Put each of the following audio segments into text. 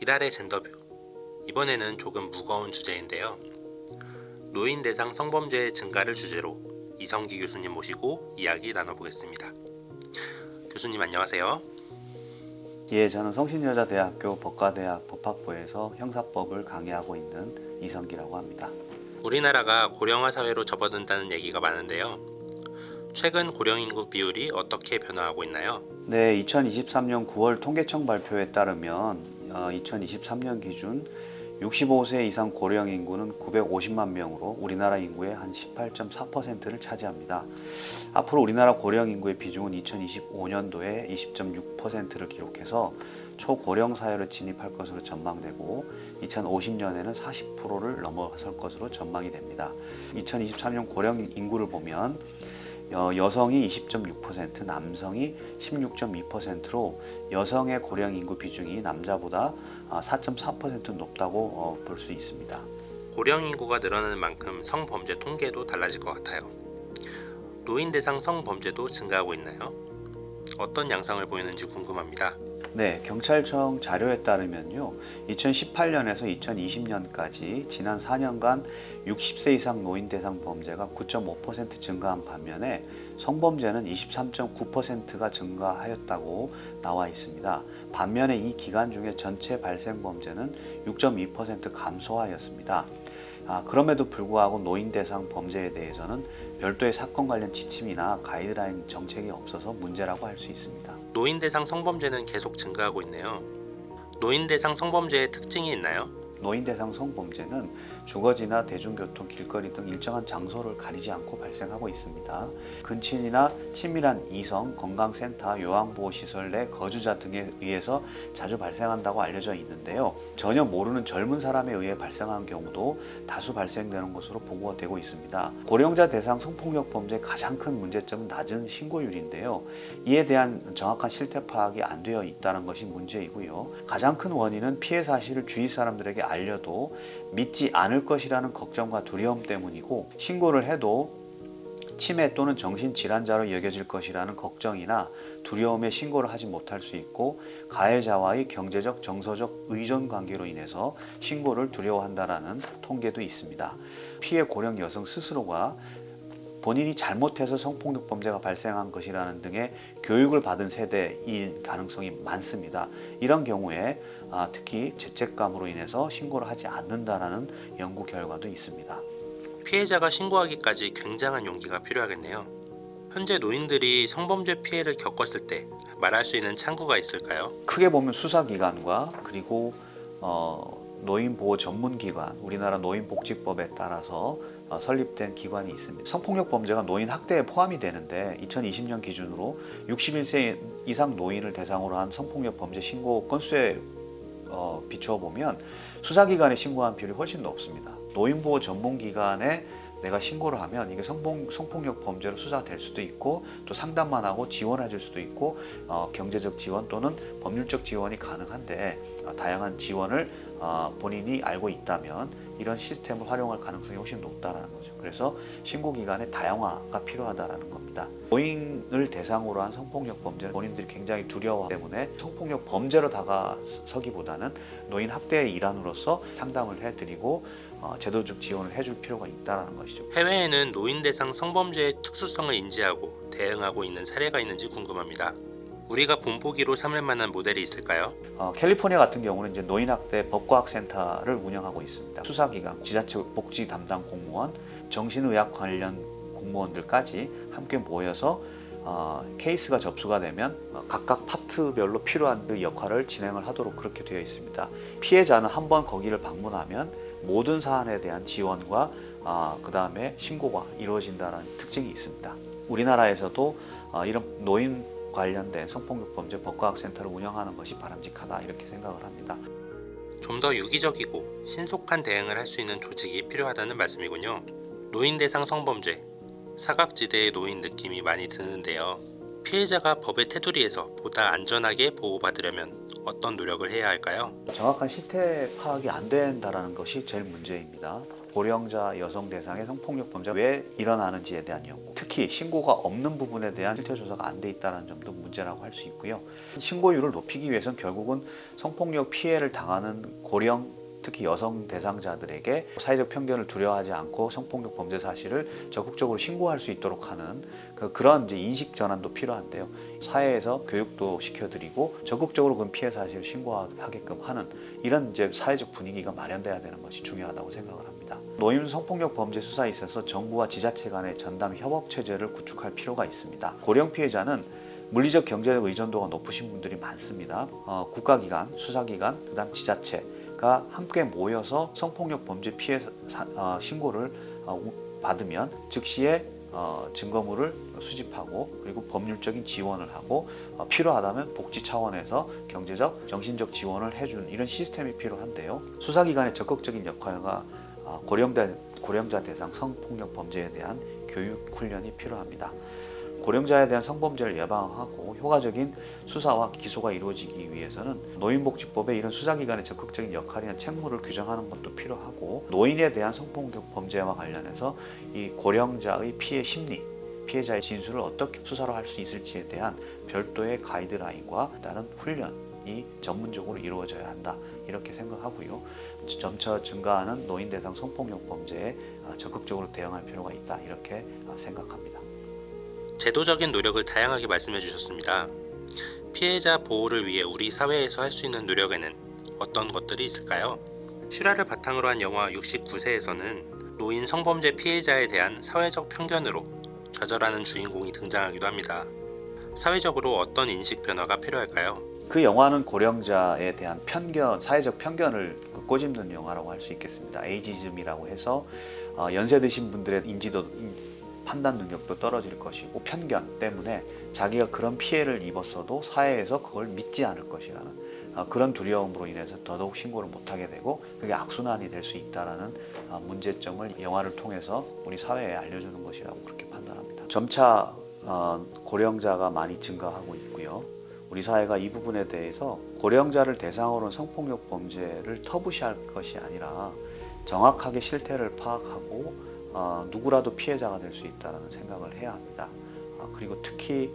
이달의 젠더뷰. 이번에는 조금 무거운 주제인데요. 노인 대상 성범죄 증가를 주제로 이성기 교수님 모시고 이야기 나눠보겠습니다. 교수님 안녕하세요. 예, 저는 성신여자대학교 법과대학 법학부에서 형사법을 강의하고 있는 이성기라고 합니다. 우리나라가 고령화 사회로 접어든다는 얘기가 많은데요. 최근 고령 인구 비율이 어떻게 변화하고 있나요? 네, 2023년 9월 통계청 발표에 따르면 어, 2023년 기준 65세 이상 고령 인구는 950만 명으로 우리나라 인구의 한 18.4%를 차지합니다. 앞으로 우리나라 고령 인구의 비중은 2025년도에 20.6%를 기록해서 초고령 사회로 진입할 것으로 전망되고 2050년에는 40%를 넘어설 것으로 전망이 됩니다. 2023년 고령 인구를 보면 어, 여성이 20.6%, 남성이 16.2%로 여성의 고령 인구 비중이 남자보다 아, 4.4% 높다고 어, 볼수 있습니다. 고령 인구가 늘어나는 만큼 성범죄 통계도 달라질 것 같아요. 노인 대상 성범죄도 증가하고 있나요? 어떤 양상을 보이는지 궁금합니다. 네, 경찰청 자료에 따르면요. 2018년에서 2020년까지 지난 4년간 60세 이상 노인 대상 범죄가 9.5% 증가한 반면에 성범죄는 23.9%가 증가하였다고 나와 있습니다. 반면에 이 기간 중에 전체 발생 범죄는 6.2% 감소하였습니다. 아, 그럼에도 불구하고 노인 대상 범죄에 대해서는 별도의 사건 관련 지침이나 가이드라인 정책이 없어서 문제라고 할 수 있습니다. 노인 대상 성범죄는 계속 증가하고 있네요. 노인 대상 성범죄의 특징이 있나요? 노인 대상 성범죄는 주거지나 대중교통, 길거리 등 일정한 장소를 가리지 않고 발생하고 있습니다. 근친이나 친밀한 이성, 건강센터, 요양보호시설 내 거주자 등에 의해서 자주 발생한다고 알려져 있는데요. 전혀 모르는 젊은 사람에 의해 발생한 경우도 다수 발생되는 것으로 보고가 되고 있습니다. 고령자 대상 성폭력 범죄의 가장 큰 문제점은 낮은 신고율인데요. 이에 대한 정확한 실태 파악이 안 되어 있다는 것이 문제이고요. 가장 큰 원인은 피해 사실을 주위 사람들에게 알려도 믿지 않을 것이라는 걱정과 두려움 때문이고 신고를 해도 치매 또는 정신질환자로 여겨질 것이라는 걱정이나 두려움에 신고를 하지 못할 수 있고 가해자와의 경제적, 정서적 의존 관계로 인해서 신고를 두려워한다라는 통계도 있습니다. 피해 고령 여성 스스로가 본인이 잘못해서 성폭력 범죄가 발생한 것이라는 등의 교육을 받은 세대인 가능성이 많습니다. 이런 경우에 아, 특히 죄책감으로 인해서 신고를 하지 않는다라는 연구 결과도 있습니다. 피해자가 신고하기까지 굉장한 용기가 필요하겠네요. 현재 노인들이 성범죄 피해를 겪었을 때 말할 수 있는 창구가 있을까요? 크게 보면 수사기관과 그리고 어, 노인보호 전문기관, 우리나라 노인복지법에 따라서 어, 설립된 기관이 있습니다. 성폭력 범죄가 노인 학대에 포함이 되는데 2020년 기준으로 61세 이상 노인을 대상으로 한 성폭력 범죄 신고 건수에 어, 비추어 보면 수사기관에 신고한 비율이 훨씬 높습니다. 노인보호 전문기관에 내가 신고를 하면 이게 성폭, 성폭력 범죄로 수사될 수도 있고 또 상담만 하고 지원해 줄 수도 있고 어, 경제적 지원 또는 법률적 지원이 가능한데 어, 다양한 지원을 어, 본인이 알고 있다면 이런 시스템을 활용할 가능성이 훨씬 높다라는 거죠. 그래서 신고 기간의 다양화가 필요하다라는 겁니다. 노인을 대상으로 한 성폭력 범죄는 본인들이 굉장히 두려워 때문에 성폭력 범죄로 다가서기보다는 노인 학대의 일환으로서 상담을 해드리고 어, 제도적 지원을 해줄 필요가 있다라는 것이죠. 해외에는 노인 대상 성범죄의 특수성을 인지하고 대응하고 있는 사례가 있는지 궁금합니다. 우리가 본보기로 삼을 만한 모델이 있을까요? 어, 캘리포니아 같은 경우는 이제 노인학대 법과학센터를 운영하고 있습니다. 수사기관, 지자체 복지 담당 공무원, 정신의학 관련 공무원들까지 함께 모여서 어, 케이스가 접수가 되면 어, 각각 파트별로 필요한 그 역할을 진행을 하도록 그렇게 되어 있습니다. 피해자는 한 번 거기를 방문하면 모든 사안에 대한 지원과 어, 그 다음에 신고가 이루어진다는 특징이 있습니다. 우리나라에서도 어, 이런 노인 관련된 성폭력 범죄 법과학센터를 운영하는 것이 바람직하다 이렇게 생각을 합니다. 좀 더 유기적이고 신속한 대응을 할 수 있는 조직이 필요하다는 말씀이군요. 노인 대상 성범죄, 사각지대의 노인 느낌이 많이 드는데요. 피해자가 법의 테두리에서 보다 안전하게 보호받으려면 어떤 노력을 해야 할까요? 정확한 실태 파악이 안 된다라는 것이 제일 문제입니다. 고령자 여성 대상의 성폭력 범죄가 왜 일어나는지에 대한 연구, 특히 신고가 없는 부분에 대한 실태 조사가 안 돼 있다는 점도 문제라고 할 수 있고요. 신고율을 높이기 위해서는 결국은 성폭력 피해를 당하는 고령 특히 여성 대상자들에게 사회적 편견을 두려워하지 않고 성폭력 범죄 사실을 적극적으로 신고할 수 있도록 하는 그, 그런 이제 인식 전환도 필요한데요. 사회에서 교육도 시켜드리고 적극적으로 그 피해 사실을 신고하게끔 하는 이런 이제 사회적 분위기가 마련돼야 되는 것이 중요하다고 생각을 합니다. 노인 성폭력 범죄 수사에 있어서 정부와 지자체 간의 전담 협업 체제를 구축할 필요가 있습니다. 고령 피해자는 물리적 경제적 의존도가 높으신 분들이 많습니다. 어, 국가기관, 수사기관, 그다음 지자체 가 함께 모여서 성폭력 범죄 피해 사- 어, 신고를 어, 우- 받으면 즉시에 어, 증거물을 수집하고 그리고 법률적인 지원을 하고 어, 필요하다면 복지 차원에서 경제적, 정신적 지원을 해주는 이런 시스템이 필요한데요. 수사기관의 적극적인 역할과 어, 고령자, 고령자 대상 성폭력 범죄에 대한 교육 훈련이 필요합니다. 고령자에 대한 성범죄를 예방하고 효과적인 수사와 기소가 이루어지기 위해서는 노인복지법에 이런 수사기관의 적극적인 역할이나 책무를 규정하는 것도 필요하고 노인에 대한 성폭력 범죄와 관련해서 이 고령자의 피해 심리 피해자의 진술을 어떻게 수사로 할 수 있을지에 대한 별도의 가이드라인과 다른 훈련이 전문적으로 이루어져야 한다 이렇게 생각하고요. 점차 증가하는 노인 대상 성폭력 범죄에 아, 적극적으로 대응할 필요가 있다 이렇게 아, 생각합니다. 제도적인 노력을 다양하게 말씀해 주셨습니다. 피해자 보호를 위해 우리 사회에서 할 수 있는 노력에는 어떤 것들이 있을까요? 슈라를 바탕으로 한 영화 69세에서는 노인 성범죄 피해자에 대한 사회적 편견으로 좌절하는 주인공이 등장하기도 합니다. 사회적으로 어떤 인식 변화가 필요할까요? 그 영화는 고령자에 대한 편견, 사회적 편견을 그 꼬집는 영화라고 할 수 있겠습니다. 에이지즘이라고 해서 어, 연세 드신 분들의 인지도, 인- 판단 능력도 떨어질 것이고 편견 때문에 자기가 그런 피해를 입었어도 사회에서 그걸 믿지 않을 것이라는 어, 그런 두려움으로 인해서 더더욱 신고를 못하게 되고 그게 악순환이 될 수 있다라는 어, 문제점을 영화를 통해서 우리 사회에 알려주는 것이라고 그렇게 판단합니다. 점차 어, 고령자가 많이 증가하고 있고요. 우리 사회가 이 부분에 대해서 고령자를 대상으로 한 성폭력 범죄를 터부시할 것이 아니라 정확하게 실태를 파악하고 어, 누구라도 피해자가 될 수 있다는 생각을 해야 합니다. 아, 그리고 특히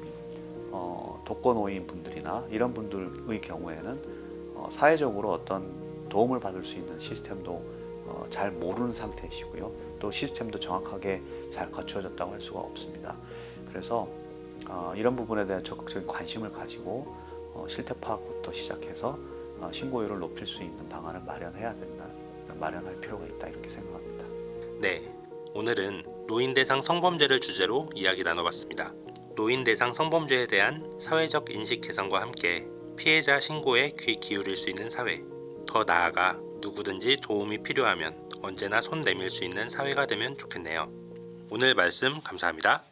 어, 독거노인 분들이나 이런 분들의 경우에는 어, 사회적으로 어떤 도움을 받을 수 있는 시스템도 어, 잘 모르는 상태이시고요. 또 시스템도 정확하게 잘 갖추어졌다고 할 수가 없습니다. 그래서 어, 이런 부분에 대한 적극적인 관심을 가지고 어, 실태 파악부터 시작해서 어, 신고율을 높일 수 있는 방안을 마련해야 된다, 마련할 필요가 있다 이렇게 생각합니다. 네, 오늘은 노인 대상 성범죄를 주제로 이야기 나눠봤습니다. 노인 대상 성범죄에 대한 사회적 인식 개선과 함께 피해자 신고에 귀 기울일 수 있는 사회, 더 나아가 누구든지 도움이 필요하면 언제나 손 내밀 수 있는 사회가 되면 좋겠네요. 오늘 말씀 감사합니다.